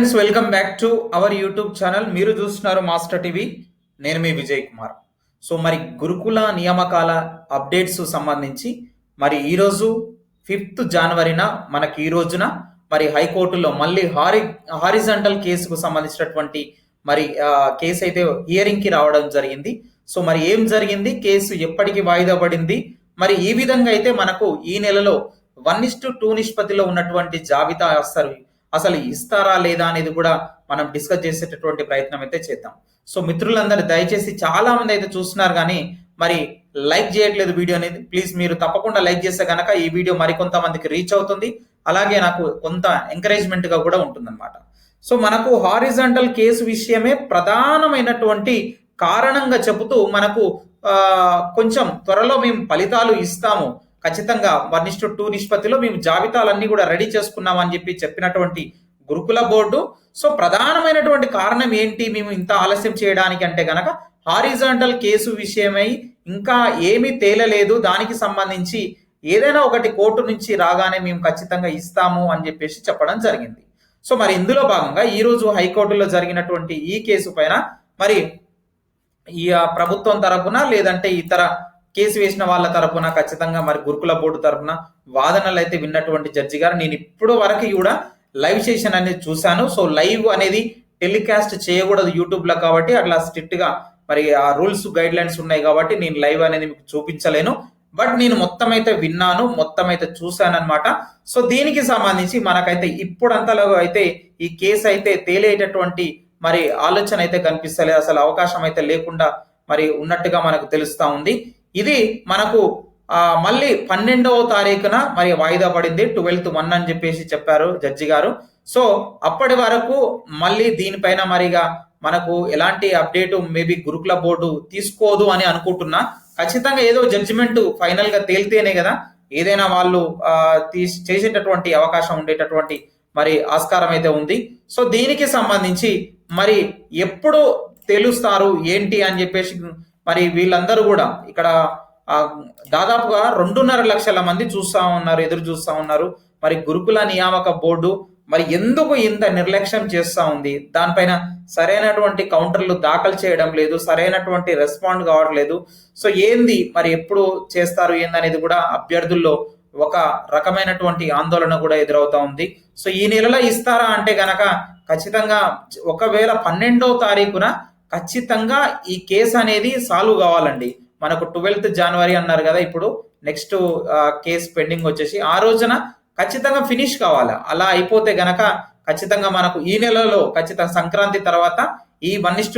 Friends welcome back to our YouTube channel. మీరు చూస్తున్నారు master TV. నేను మీ విజయ్ కుమార్. సో మరి గురుకుల నియామకాల అప్డేట్స్ సంబంధించి మరి ఈరోజు ఫిఫ్త్ జనవరిన మనకి ఈ రోజున మరి హైకోర్టులో మళ్ళీ హారి హారిజంటల్ కేసుకు సంబంధించినటువంటి మరి కేసు అయితే హియరింగ్కి రావడం జరిగింది. సో మరి ఏం జరిగింది? కేసు ఎప్పటికి వాయిదా పడింది? మరి ఈ విధంగా అయితే మనకు ఈ నెలలో వన్ ఇస్ టూ నిష్పత్తిలో ఉన్నటువంటి జాబితా వస్తారు అసలు ఇస్తారా లేదా అనేది కూడా మనం డిస్కస్ చేసేటటువంటి ప్రయత్నం అయితే చేద్దాం. సో మిత్రులందరూ దయచేసి చాలా మంది అయితే చూస్తున్నారు కానీ మరి లైక్ చేయట్లేదు వీడియో అనేది. ప్లీజ్ మీరు తప్పకుండా లైక్ చేస్తే కనుక ఈ వీడియో మరికొంతమందికి రీచ్ అవుతుంది. అలాగే నాకు కొంత ఎంకరేజ్మెంట్గా కూడా ఉంటుందన్నమాట. సో మనకు హారిజంటల్ కేసు విషయమే ప్రధానమైనటువంటి కారణంగా చెబుతూ మనకు కొంచెం త్వరలో మేము ఫలితాలు ఇస్తాము. ఖచ్చితంగా వన్ ఇస్టు టూ నిష్పత్తిలో మేము జాబితాలన్నీ కూడా రెడీ చేసుకున్నామని చెప్పి చెప్పినటువంటి గురుకుల బోర్డు. సో ప్రధానమైనటువంటి కారణం ఏంటి? మేము ఇంత ఆలస్యం చేయడానికి అంటే గనక హారిజాంటల్ కేసు విషయమై ఇంకా ఏమీ తేలలేదు. దానికి సంబంధించి ఏదైనా ఒకటి కోర్టు నుంచి రాగానే మేము ఖచ్చితంగా ఇస్తాము అని చెప్పేసి చెప్పడం జరిగింది. సో మరి ఇందులో భాగంగా ఈరోజు హైకోర్టులో జరిగినటువంటి ఈ కేసు పైన మరి ఈ ప్రభుత్వం తరపున లేదంటే ఇతర కేసు వేసిన వాళ్ళ తరపున ఖచ్చితంగా మరి గురుకుల బోర్డు తరపున వాదనలు అయితే విన్నటువంటి జడ్జి గారు. నేను ఇప్పుడు వరకు కూడా లైవ్ సెషన్ అనేది చూశాను. సో లైవ్ అనేది టెలికాస్ట్ చేయకూడదు యూట్యూబ్లో కాబట్టి అట్లా స్ట్రిక్ట్గా మరి ఆ రూల్స్ గైడ్ లైన్స్ ఉన్నాయి కాబట్టి నేను లైవ్ అనేది మీకు చూపించలేను. బట్ నేను మొత్తం అయితే విన్నాను మొత్తం అయితే చూశాను అనమాట సో దీనికి సంబంధించి మనకైతే ఇప్పుడంతలో అయితే ఈ కేసు అయితే తేలేటటువంటి మరి ఆలోచన అయితే కనిపిస్తలేదు. అసలు అవకాశం అయితే లేకుండా మరి ఉన్నట్టుగా మనకు తెలుస్తా ఉంది. ఇది మనకు మళ్ళీ పన్నెండవ తారీఖున మరి వాయిదా పడింది ట్వెల్త్ వన్ అని చెప్పేసి చెప్పారు జడ్జి గారు. సో అప్పటి వరకు మళ్ళీ దీనిపైన మరిగా మనకు ఎలాంటి అప్డేట్ మేబీ గురుకుల బోర్డు తీసుకోదు అని అనుకుంటున్నా. ఖచ్చితంగా ఏదో జడ్జిమెంట్ ఫైనల్గా తేలితేనే కదా ఏదైనా వాళ్ళు తీసి చేసేటటువంటి అవకాశం ఉండేటటువంటి మరి ఆస్కారం అయితే ఉంది. సో దీనికి సంబంధించి మరి ఎప్పుడు తెలుస్తారు ఏంటి అని చెప్పేసి మరి వీళ్ళందరూ కూడా ఇక్కడ దాదాపుగా రెండున్నర లక్షల మంది చూస్తా ఉన్నారు ఎదురు చూస్తా ఉన్నారు. మరి గురుకుల నియామక బోర్డు మరి ఎందుకు ఇంత నిర్లక్ష్యం చేస్తూ ఉంది? దానిపైన సరైనటువంటి కౌంటర్లు దాఖలు చేయడం లేదు సరైనటువంటి రెస్పాండ్ కావట్లేదు సో ఏంది మరి ఎప్పుడు చేస్తారు ఏందనేది కూడా అభ్యర్థుల్లో ఒక రకమైనటువంటి ఆందోళన కూడా ఎదురవుతా ఉంది. సో ఈ నెలలో ఇస్తారా అంటే గనక ఖచ్చితంగా ఒకవేళ పన్నెండవ తారీఖున ఖచ్చితంగా ఈ కేసు అనేది సాల్వ్ కావాలండి. మనకు ట్వెల్త్ జనవరి అన్నారు కదా ఇప్పుడు నెక్స్ట్ కేసు పెండింగ్ వచ్చేసి ఆ రోజున ఖచ్చితంగా ఫినిష్ కావాలి? అలా అయిపోతే గనక ఖచ్చితంగా మనకు ఈ నెలలో ఖచ్చితంగా సంక్రాంతి తర్వాత ఈ వన్ ఇస్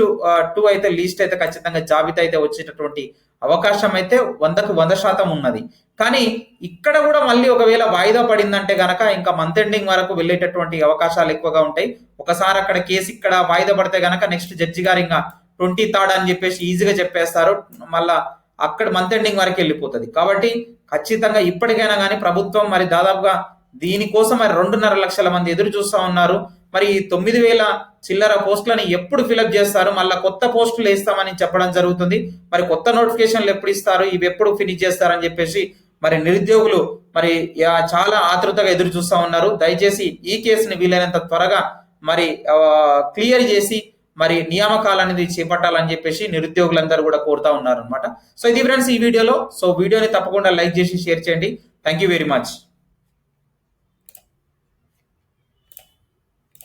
టూ అయితే లీస్ట్ అయితే ఖచ్చితంగా జాబితా అయితే వచ్చేటటువంటి అవకాశం అయితే వందకు వంద శాతం ఉన్నది. కానీ ఇక్కడ కూడా మళ్ళీ ఒకవేళ వాయిదా పడిందంటే కనుక ఇంకా మంత్ ఎండింగ్ వరకు వెళ్ళేటటువంటి అవకాశాలు ఎక్కువగా ఉంటాయి. ఒకసారి అక్కడ కేసు ఇక్కడ వాయిదా పడితే కనుక నెక్స్ట్ జడ్జి గారు ఇంకా ట్వంటీ థర్డ్ అని చెప్పేసి ఈజీగా చెప్పేస్తారు. మళ్ళా అక్కడ మంత్ ఎండింగ్ వరకు వెళ్ళిపోతుంది. కాబట్టి ఖచ్చితంగా ఇప్పటికైనా కానీ ప్రభుత్వం మరి దాదాపుగా దీనికోసం మరి రెండున్నర లక్షల మంది ఎదురు చూస్తా ఉన్నారు. మరి ఈ తొమ్మిది వేల చిల్లర పోస్టులను ఎప్పుడు ఫిలప్ చేస్తారు? మళ్ళీ కొత్త పోస్టులు వేస్తామని చెప్పడం జరుగుతుంది. మరి కొత్త నోటిఫికేషన్లు ఎప్పుడు ఇస్తారు? ఇవి ఎప్పుడు ఫినిష్ చేస్తారని చెప్పేసి మరి నిరుద్యోగులు మరి చాలా ఆతృతగా ఎదురు చూస్తూ ఉన్నారు. దయచేసి ఈ కేసుని వీలైనంత త్వరగా మరి క్లియర్ చేసి మరి నియామకాలు అనేది చేపట్టాలని చెప్పేసి నిరుద్యోగులందరూ కూడా కోరుతా ఉన్నారు అనమాట సో ఇది ఫ్రెండ్స్ ఈ వీడియోలో. సో వీడియోని తప్పకుండా లైక్ చేసి షేర్ చేయండి. Thank you very much